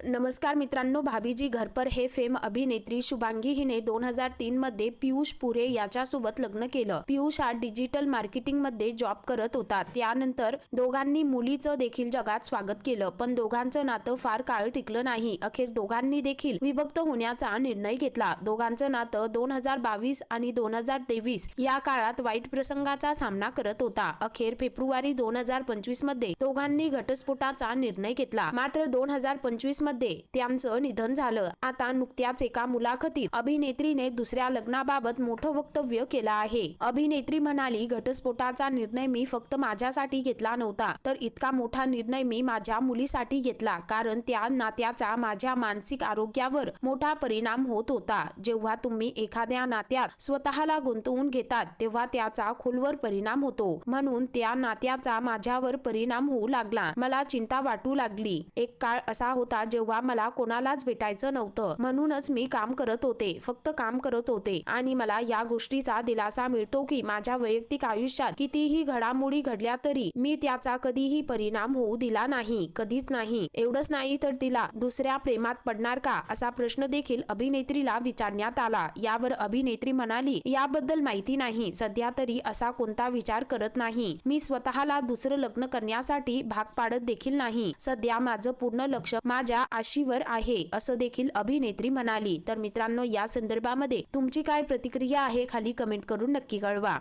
नमस्कार मित्रांनो भाभीजी घरपर हे फेम अभिनेत्री शुभांगी हिने दोन हजार तीन मध्ये पियुष पुरे याच्यासोबत लग्न केलं. पियुष हा डिजिटल मार्केटिंगमध्ये जॉब करत होता. त्यानंतर दोघांनी मुलीचं देखील जगात स्वागत केलं पण दोघांचं नातं फार काळ टिकलं नाही. अखेर दोघांनी देखील विभक्त होण्याचा निर्णय घेतला. दोघांचं नातं दोन हजार बावीस आणि दोन हजार तेवीस या काळात वाईट प्रसंगाचा सामना करत होता. अखेर फेब्रुवारी दोन हजार पंचवीसमध्ये दोघांनी घटस्फोटाचा निर्णय घेतला. मात्र दोन हजार पंचवीस मध्ये त्यांचं निधन झालं. आता नुकत्याच एका मुलाखतीत अभिनेत्रीने दुसऱ्या लग्नाबाबत मोठं वक्तव्य केलं आहे. अभिनेत्री म्हणाली घटस्फोटाचा निर्णय मी फक्त माझ्यासाठी घेतला नव्हता तर इतका मोठा निर्णय मी माझ्या मुलीसाठी घेतला कारण त्या नात्याचा माझ्या मानसिक आरोग्यावर मोठा परिणाम होत होता. जेव्हा तुम्ही एखाद्या नात्यात स्वतःला गुंतवून घेतात तेव्हा त्याचा खोलवर परिणाम होतो. म्हणून त्या नात्याचा माझ्यावर परिणाम होऊ लागला. मला चिंता वाटू लागली. एक काळ असा होता जेव्हा मला कोणालाच भेटायचं नव्हतं म्हणूनच मी काम करत होते फक्त काम करत होते. आणि मला या गोष्टीचा दिलासा मिळतो की माझ्या वैयक्तिक आयुष्यात कितीही घडामोडी घडल्या तरी मी त्याचा कधीही परिणाम होऊ दिला नाही कधीच नाही. एवढंच नाही तर तिला दुसऱ्या प्रेमात पडणार का? असा प्रश्न देखील अभिनेत्रीला विचारण्यात आला. यावर अभिनेत्री म्हणाली याबद्दल माहिती नाही. सध्या तरी असा कोणता विचार करत नाही. मी स्वतःला दुसरं लग्न करण्यासाठी भाग पाडत देखील नाही. सध्या माझं पूर्ण लक्ष माझ्या आशीवर आहे असं देखील अभिनेत्री म्हणाली. तर मित्रांनो या संदर्भामध्ये तुमची काय प्रतिक्रिया आहे खाली कमेंट करून नक्की कळवा.